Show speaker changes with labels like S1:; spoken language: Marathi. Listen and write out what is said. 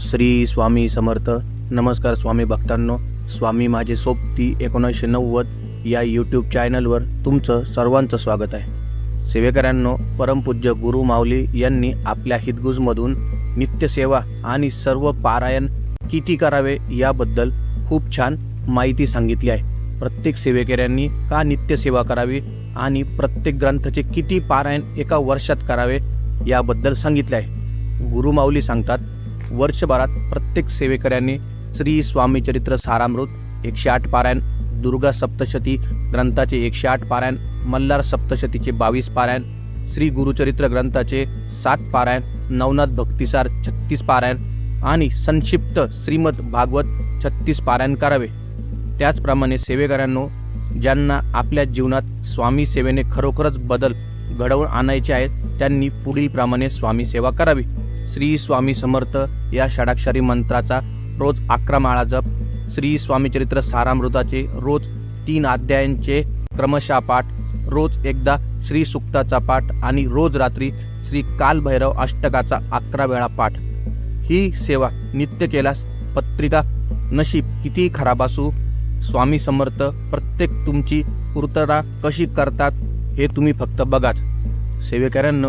S1: श्री स्वामी समर्थ. नमस्कार स्वामी भक्तांनो. स्वामी माझे सोबती एकोणीसशे नव्वद या यूट्यूब चॅनलवर तुमचं सर्वांचं स्वागत आहे. सेवेकऱ्यांनो परमपूज्य गुरु माऊली यांनी आपल्या हितगुजमधून नित्यसेवा आणि सर्व पारायण किती करावे याबद्दल खूप छान माहिती सांगितली आहे. प्रत्येक सेवेकऱ्यांनी का नित्यसेवा करावी आणि प्रत्येक ग्रंथाचे किती पारायण एका वर्षात करावे याबद्दल सांगितले आहे. गुरुमाऊली सांगतात वर्षभरात प्रत्येक सेवेकऱ्यांनी श्री स्वामी चरित्र सारामृत एकशे आठ पारायण दुर्गा सप्तशती ग्रंथाचे एकशे आठ पारायण मल्हार सप्तशतीचे बावीस पारायण श्री गुरुचरित्र ग्रंथाचे सात पारायण नवनाथ भक्तिसार छत्तीस पारायण आणि संक्षिप्त श्रीमद भागवत छत्तीस पारायण करावे. त्याचप्रमाणे सेवेकऱ्यांनो ज्यांना आपल्या जीवनात स्वामी सेवेने खरोखरच बदल घडवून आणायचे आहेत त्यांनी पुढीलप्रमाणे स्वामी सेवा करावी. श्री स्वामी समर्थ या षडाक्षरी मंत्राचा रोज अकरा माळा जप श्री स्वामी चरित्र सारामृताचे रोज तीन अध्यायांचे क्रमशः पाठ रोज एकदा श्री सुक्ताचा पाठ आणि रोज रात्री श्री कालभैरव अष्टकाचा अकरा वेळा पाठ. ही सेवा नित्य केल्यास पत्रिका नशीब किती खराब असू स्वामी समर्थ प्रत्येक तुमची पूर्तता कशी करतात हे तुम्ही फक्त बघाच. सेवेकऱ्यांना